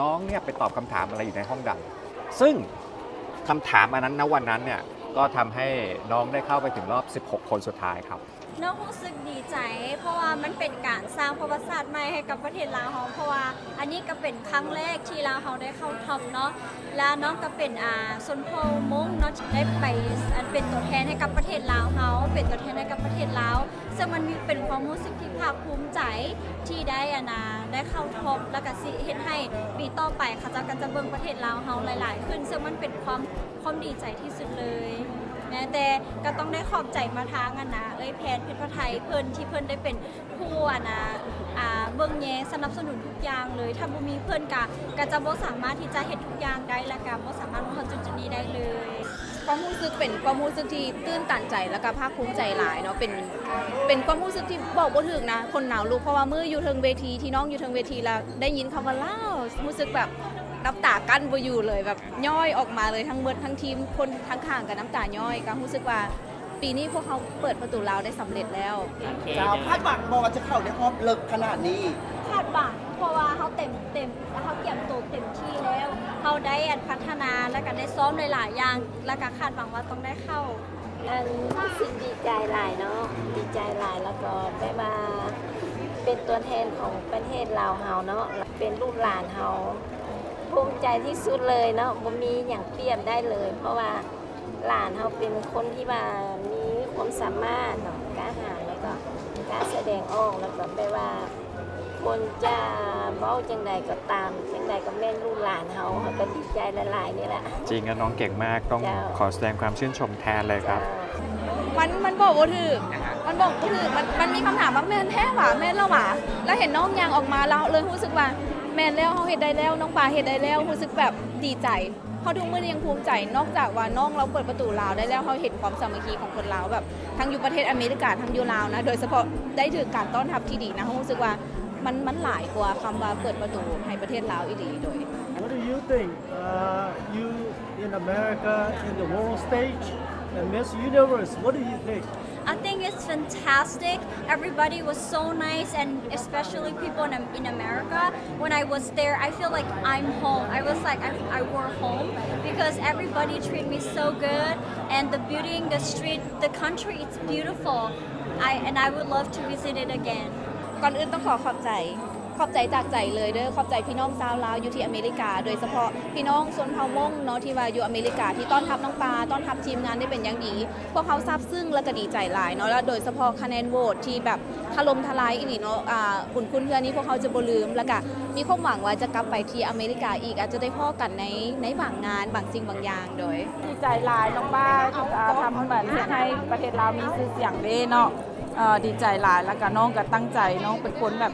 น้องเนี่ยไปตอบคำถามอะไรอยู่ในห้องดำซึ่งคำถามอันนั้นณวันนั้นเนี่ยก็ทำให้น้องได้เข้าไปถึงรอบ 16 คนสุดท้ายครับ น้องรู้สึกดีใจ เพราะว่ามันเป็นการสร้างประวัติศาสตร์ใหม่ให้กับประเทศลาวเราเพราะว่าอันนี้ก็เป็นครั้งแรกที่ลาวเราได้เข้าท็อปเนาะและน้องก็เป็นอ่าซนโพมงเนาะได้ไปอันเป็นตัวแทนให้กับประเทศลาวเราเป็นตัวแทนให้กับประเทศลาวซึ่งมันมีเป็นความรู้สึกที่ภาคภูมิใจที่ได้อานาได้เข้าท็อปแล้วก็สิเฮ็ดให้ปีต่อไปเขาจะกันจะเบิ่งประเทศลาวเราหลาย ๆ ขึ้นซึ่งมันเป็นความความดีใจที่สุดเลย นะแต่ก็ต้องได้ขอบใจมาทางอันนะเอ้ยแพนเพชรพไทยเพิ่นที่เพิ่นได้เป็นผู้อะนะอ่าเบิ่งแยงสนับสนุนทุกอย่างเลยถ้าบ่มีเพิ่นก็ก็จะบ่สามารถที่จะเฮ็ดทุกอย่างได้และก็บ่สามารถมาถึงจุดนี้ได้เลย ความรู้สึกเป็นความรู้สึกที่ตื้นตันใจแล้วก็ภาคภูมิใจหลายเนาะเป็นเป็นความรู้สึกที่บอกบ่ถึงนะ คนหนาวลูกเพราะว่ามืออยู่เทิงเวทีที่น้องอยู่เทิงเวทีแล้วได้ยินคำว่าเล่าวรู้สึกแบบ น้ำตากั้นบ่อยู่เลยแบบย่อยออกมาเลยทั้งเบิดทั้งทีมคนทั้งข้างกับน้ำตาย่อยก็รู้สึกว่า ปีนี้พวกเขาเปิดประตูลาวได้สำเร็จแล้วเจ้าคาดหวังบอกว่าจะเข้าในรอบเลิกขนาดนี้ คาดหวังเพราะว่าเขาเต็มเต็มเขาเตรียมตัวเต็มที่แล้วเขาได้อันพัฒนาแล้วก็ได้ซ้อมหลายๆอย่าง แล้วก็คาดหวังว่าต้องได้เข้าอันรู้สึกดีใจหลายเนาะดีใจหลายแล้วก็ได้มาเป็นตัวแทนของประเทศลาวเฮาเนาะเป็นลูกหลานเฮา ภูมิใจที่สุดเลยเนาะบ่มีอย่างเปรียบได้เลย เพราะว่าหลานเฮาเป็นคนที่ว่ามีความสามารถเนาะกล้าหาญแล้วก็กล้ารแสดงออกแล้วก็ไม่ว่า คนจะเว้าจังใดก็ตามจังใดก็แม่นลูกหลานเฮาเฮาก็ดีใจหลายๆนี่แหละ จริงนะน้องเก่งมากต้องเจ้า ขอแสดงความชื่นชมแทนเลยครับ มันมันบอกว่าถือมันบอกว่าถือมันมันมีคำถามว่าแม่นแท้หว่าแม่นแล้วหว่าแล้วเห็นน้องยางออกมาแล้วเลยรู้สึกว่า แม่นแล้วเขาเห็นได้แล้ว น้องปลาเห็นได้แล้วรู้สึกแบบดีใจเขาทุกมือยังภูมิใจนอกจากว่าน้องเราเปิดประตูลาวได้แล้วเขาเห็นความสามัคคีของคนลาวแบบทั้งอยู่ประเทศอเมริกาทั้งอยู่ลาวนะ โดยเฉพาะได้ถือการต้อนรับที่ดีนะเขารู้สึกว่ามันมันหลายกว่าคำว่าเปิดประตูให้ประเทศลาวอีหลีโดย What do you think? Uh, you in America, in the world stage, and Miss Universe, what do you think? I think it's fantastic. Everybody was so nice, and especially people in, in America. When I was there, I feel like I'm home. I was like I, I were home because everybody treated me so good, and the building, the street, the country, it's beautiful. I and I would love to visit it again. ก่อนอื่นต้องขอขอบใจ ขอบใจจากใจเลยเด้อขอบใจพี่น้องชาวลาวอยู่ที่อเมริกา โดยเฉพาะพี่น้องส่วนเผ่ามงเนาะที่ว่าอยู่อเมริกา ที่ต้อนรับน้องปลาต้อนรับทีมงานได้เป็นอย่างดี พวกเขาซาบซึ้งและก็ดีใจหลายเนาะแล้วโดยเฉพาะคะแนนโหวตที่แบบถล่มทลายอีหลีเนาะอ่าบุญคุณเพื่อนนี้พวกเขาจะบ่ลืมแล้วก็มีความหวังว่าจะกลับไปที่อเมริกาอีกอาจจะได้พ่อกันในในบางงานบางสิ่งบางอย่างโดย ดีใจหลายน้องบ้าอ่าทำเหมือนเฮ็ดให้ประเทศลาวมีชื่อเสียงเด้เนาะเอ่อดีใจหลายแล้วก็น้องก็ตั้งใจน้องเป็นคนแบบ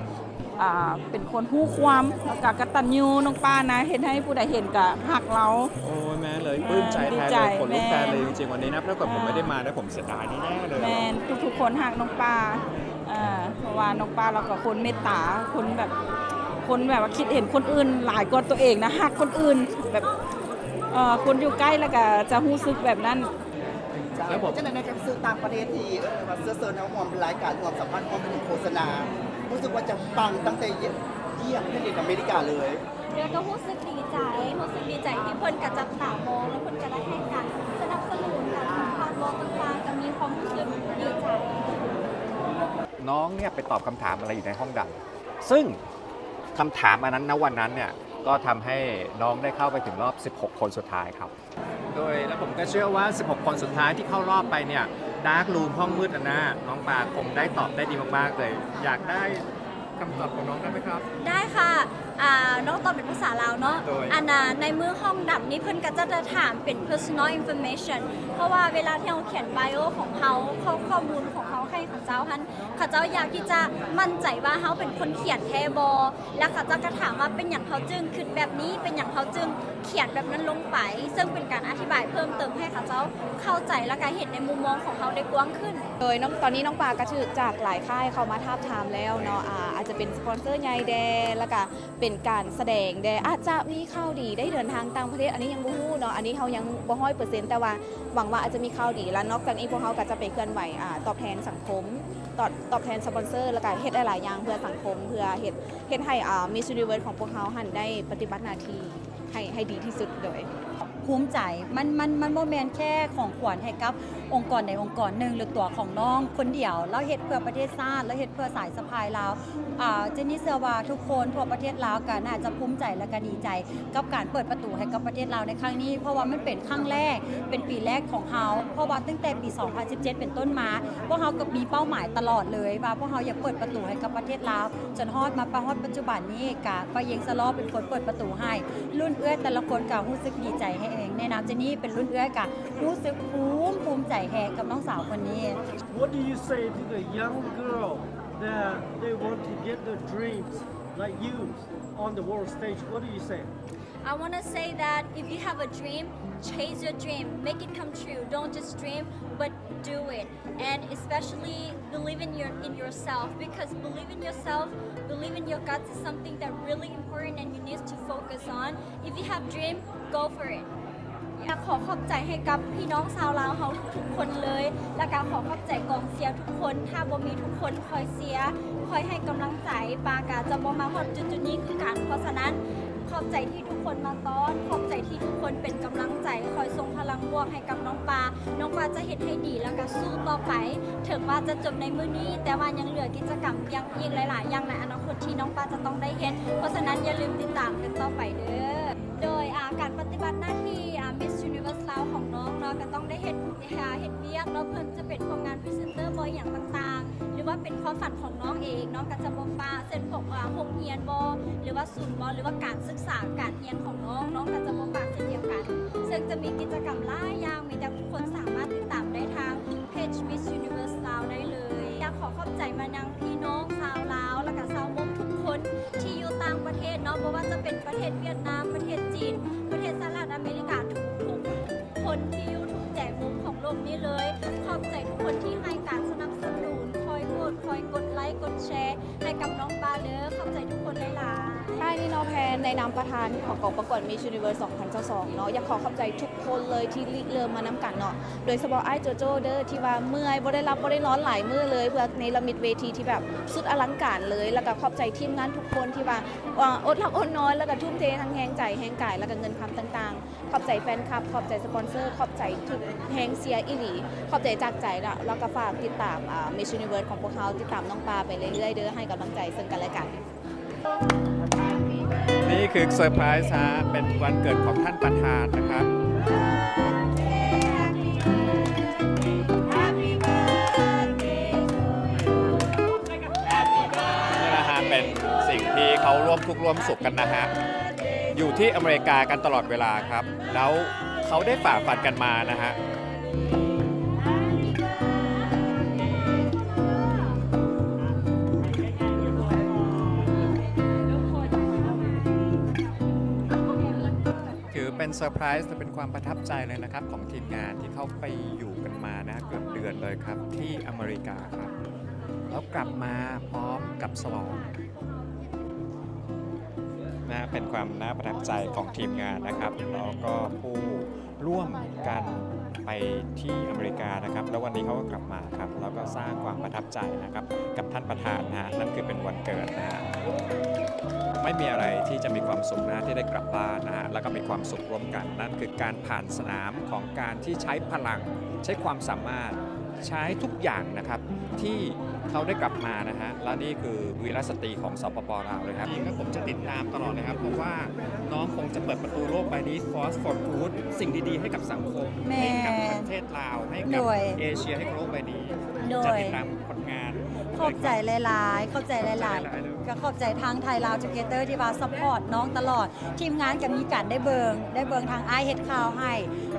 เป็นคนฮู้ความแล้วก็กตัญญูน้องป้านะ เห็นให้ผู้ใดเห็นก็หักเรา โอ้ยแม่เลยปลื้มใจดีแทนใจเลยขนลุกแทนแม่เลยจริงๆวันนี้นะถ้าเกิดผมอ่าไม่ได้มานะผมเสียดายแน่ๆเลยแมนทุกๆคนหักน้องป้าอ่าเพราะว่าน้องป้าเราก็คนเมตตาคนแบบคนแบบว่าคิดเห็นคนอื่น หลายกว่าตัวเองนะหักคนอื่นแบบเอ่อคนอยู่ใกล้แล้วก็จะรู้สึกแบบนั้นเจ้าจะในในการซื้อต่างประเทศที่เออว่าเสื้อเสื้อแนวหอมรายการหอมสัมพันธ์หอมเป็นโฆษณา รู้สึกว่าจะปังตั้งแต่เยี่ยมแผ่นดินอเมริกาเลยแล้วก็รู้สึกดีใจรู้สึกดีใจที่เพิ่นกระจับตามองแล้วเพิ่นก็ได้ให้การสนับสนุนการสัมภาษณ์บอกต่างๆก็มีความรู้สึกดีใจ น้องเนี่ยไปตอบคำถามอะไรอยู่ในห้องดำซึ่งคำถามอันนั้นณวันนั้นเนี่ยก็ทำให้น้องได้เข้าไปถึงรอบ 16 คนสุดท้ายครับ โดยแล้วผมก็เชื่อว่า 16 คนสุดท้ายที่เข้ารอบไปเนี่ย ดาร์กรูมห้องมืดอันนะน้องปาคงได้ตอบได้ดีมากๆเลย อยากได้คำตอบของน้องได้ไหมครับ ได้ค่ะอ่าน้องตอบเป็นภาษาลาวเนาะโดย อันน่ะในมือห้องดับนี้เพิ่นก็จะถามเป็น personal information เพราะว่าเวลาที่เราเขียน bio ของเขาข้อข้อมูลของ เขาให้เขาเจ้าฮันเขาเจ้าอยากที่จะมั่นใจว่าเขาเป็นคนเขียนแท้บอและเขาเจ้าก็ถามว่าเป็นอย่างเขาจึงคิดแบบนี้เป็นอย่างเขาจึงเขียนแบบนั้นลงไป ซึ่งเป็นการอธิบายเพิ่มเติมให้เขาเจ้าเข้าใจและการเห็นในมุมมองของเขาได้กว้างขึ้น โดยน้องตอนนี้น้องปลากระถือจากหลายค่ายเขามาทาบทามแล้วเนาะอาจจะเป็นสปอนเซอร์ใหญ่แดแล้วก็เป็นการแสดงแดอาจจะมีข่าวดีได้เดินทางต่างประเทศ อันนี้ยังบ่ฮู้เนาะอันนี้เขายังบ่ห้อยเปอร์เซ็นต์แต่ว่าหวังว่าอาจจะมีข่าวดีแล้วนอกจากนี้พวกเขาก็จะไปเคลื่อนไหวตอบแทนสังคมตอบตอบแทนสปอนเซอร์ แล้วก็เฮ็ดหลายๆอย่างเพื่อสังคม เพื่อเฮ็ดเฮ็ดให้อ่ามิสซูนิเวิร์สของพวกเขาหันได้ปฏิบัติหน้าที่ให้ให้ดีที่สุดโดย ภูมิใจมันมันมันโมเมนแค่ของขวัญให้กับองค์กรใดองค์กรหนึ่งหรือตัวของน้องคนเดียวแล้วเฮ็ดเพื่อประเทศชาติแล้วเฮ็ดเพื่อสายสะพายลาวอ่าเจนนี่เชื่อว่าทุกคนทั่วประเทศลาวก็น่าจะภูมิใจและก็ดีใจ กับการเปิดประตูให้กับประเทศลาวในครั้งนี้ เพราะว่ามันเป็นครั้งแรกเป็นปีแรกของเฮาเพราะว่าตั้งแต่ปี 2017 เป็นต้นมาพวกเฮาก็มีเป้าหมายตลอดเลยว่าพวกเฮาอยากเปิดประตูให้กับประเทศลาวจนฮอดมาประฮอดปัจจุบันนี้กะป้าเยงสลอเป็นคนเปิดประตูให้ รุ่นเอื้อแต่ละคนก็รู้สึกดีใจให้เองในนามเจนนี่เป็นรุ่นเอื้อยกะรู้สึกภูมิภูมิใจแฮกับน้องสาวคนนี้ What do you say to the young girl that they want to get their dreams like you on the world stage? What do you say? I want to say that if you have a dream, chase your dream, make it come true. Don't just dream, but do it. And especially believe in your in yourself because believe in yourself, believe in your guts is something that really important and you need to focus on. If you have dream, go for it. อยากขอขอบใจให้กับพี่น้องชาวลาวเฮาทุกๆคนเลย และการขอขอบใจกองเชียร์ทุกคน ถ้าบ่มีทุกคนคอยเชียร์คอยให้กำลังใจปากาจะบ่มาฮอดจุดๆนี้คือกันเพราะฉะนั้น ขอบใจที่ทุกคนมาต้อน ขอบใจที่ทุกคนเป็นกำลังใจ คอยส่งพลังบวกให้กับน้องปลา น้องปลาจะเห็นให้ดีแล้วก็สู้ต่อไป ถึงว่าจะจบในมื้อนี้ แต่ว่ายังเหลือกิจกรรมยังอีกหลาย ๆ อย่างในอนาคตที่น้องปลาจะต้องได้เห็น เพราะฉะนั้นอย่าลืมติดตามกันต่อไปเด้อ โดยอาการปฏิบัติหน้าที่อา Miss Universe ลาวของน้องเนาะก็ต้องได้เห็นเห็นเวียกเนาะเพิ่นจะเป็นโครงงานพรีเซนเตอร์บอยอย่างต่าง ว่าเป็นความฝันของน้องเองน้องก็จะบ่ปาเส้นพวกอ่าโรงเรียนบ่หรือว่าศูนย์บ่หรือว่าการศึกษาการเรียนของน้องน้องก็จะบ่ปาเช่นเดียวกัน ซึ่งจะมีกิจกรรมหลายอย่างมีแต่ทุกคนสามารถติดตามได้ทางเพจ Miss Universe ลาวได้เลยอยากขอขอบใจมายังพี่น้องชาวลาวและก็ชาวมุมทุกคนที่อยู่ต่างประเทศเนาะบ่ว่าจะเป็นประเทศเวียดนาม นามประธานของกองประกวด Miss Universe 2022เนาะอยากขอขอบใจทุกคนเลยที่ริเริ่มมาน้ำกันเนาะโดยเฉพาะไอ้โจโจเด้อที่ว่าเมื่อยบ่ได้รับบ่ได้นอนหลายมื้อเลย เพื่อในละมิดเวทีที่แบบสุดอลังการเลย แล้วก็ขอบใจทีมงานทุกคนที่ว่าอดหลับอดนอนแล้วก็ทุ่มเททั้งแหงใจแหงกายแล้วก็เงินคำต่างๆ ขอบใจแฟนคลับ ขอบใจสปอนเซอร์ ขอบใจทุกแหงเสียอีหลีขอบใจจากใจละแล้วก็ฝากติดตามอ่า Miss Universe ของพวกเขาติดตามน้องปลาไปเรื่อยๆเด้อให้กำลังใจซึ่งกันและกัน นี่คือเซอร์ไพรส์ฮะเป็นวันเกิดของท่านประธานนะครับนี่นะฮะเป็นสิ่งที่เขาร่วมทุกข์ร่วมสุขกันนะฮะอยู่ที่อเมริกากันตลอดเวลาครับ แล้วเขาได้ฝ่าฟันกันมานะฮะ เป็นเซอร์ไพรส์และเป็นความประทับใจเลยนะครับของทีมงานที่เขาไปอยู่กันมานะเกือบเดือนเลยครับที่อเมริกาครับ แล้วกลับมาพร้อมกับสลองนะเป็นความน่าประทับใจของทีมงานนะครับแล้วก็ผู้ร่วมกันไปที่อเมริกานะครับ แล้ววันนี้เขาก็กลับมาครับแล้วก็สร้างความประทับใจนะครับ กับท่านประธานนะฮะนั่นคือเป็นวันเกิดนะฮะ ไม่มีอะไรที่จะมีความสุขนะที่ได้กลับบ้านนะฮะแล้วก็มีความสุขร่วมกันนั่นคือการผ่านสนามของการที่ใช้พลังใช้ความสามารถ ใช้ทุกอย่างนะครับที่เขาได้กลับมานะฮะและนี่คือวีรสตรีของสปปลาวเลยครับนี่ก็ผมจะติดตามตลอดเลยครับเพราะว่าน้องคงจะเปิดประตูโลกใบนี้ Force for Good สิ่งดีๆ ให้กับสังคมแม่ให้กับประเทศลาวให้กับโดยเอเชียให้กับโลกใบนี้โดยจะติดตามผลงาน ขอบใจหลายๆ ขอบใจหลายขอบใจหลายๆเลย ๆ ก็ขอบใจทางไทยลาวจูเกเตอร์ที่ว่าซัพพอร์ตน้องตลอด ทีมงานก็มีการได้เบิง ได้เบิงทางอ้ายเฮ็ดข่าวให้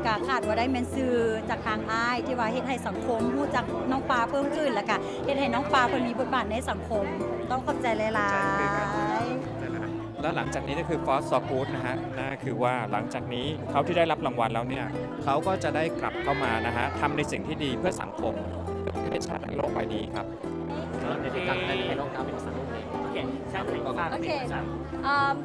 ก็ขาดว่าได้แมนซื้อจากทางอ้ายที่ว่าเฮ็ดให้สังคมรู้จักน้องปลาเพิ่มขึ้นแล้วก็เฮ็ดให้น้องปลาเพิ่นมีบทบาทในสังคม ต้องขอบใจหลายๆแล้วหลังจากนี้ก็คือ f o r c e for Good นะฮะนั่นก็คือว่าหลังจากนี้เขาที่ได้รับรางวัลแล้วเนี่ยเขาก็จะได้กลับเข้ามานะฮะทำในสิ่งที่ดีเพื่อสังคมเพื่อประเทศชาติและโลกใบนี้ครับในการในโลกน้ำเป็นสังคม 嘅，想平發呢個就。啊，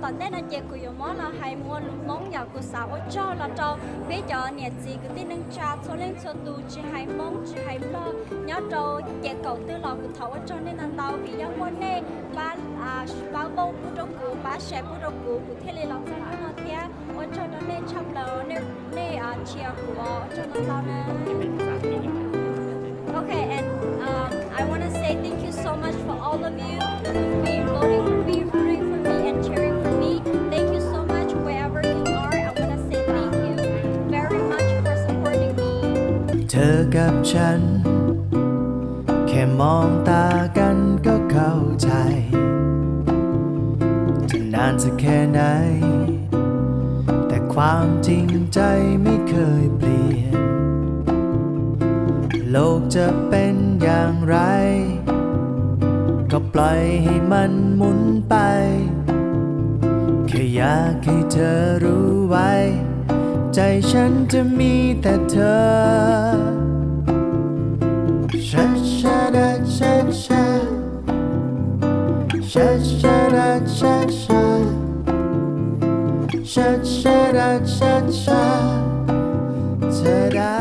當然啦，結果有冇啦，係我蒙有個啥，我做啦做，比較日子嗰啲能抓出嚟出到，只係蒙只係咯，有做結果都落個頭，我做呢能到比較我呢，把啊把蒙不中古，把水不中古，古天嚟落咗啦，我聽，我做到呢差唔多呢呢啊切古，我做得到呢。Okay, and um, I want to say thank you so much for all of you. ฉัน แค่มองตากันก็เข้าใจจะนานสักแค่ไหน แต่ความจริงใจไม่เคยเปลี่ยน โลกจะเป็นอย่างไร ก็ปล่อยให้มันหมุนไป แค่อยากให้เธอรู้ไว้ ใจฉันจะมีแต่เธอ Sha sha da sha sha. Sha sha da sha sha. Ta da.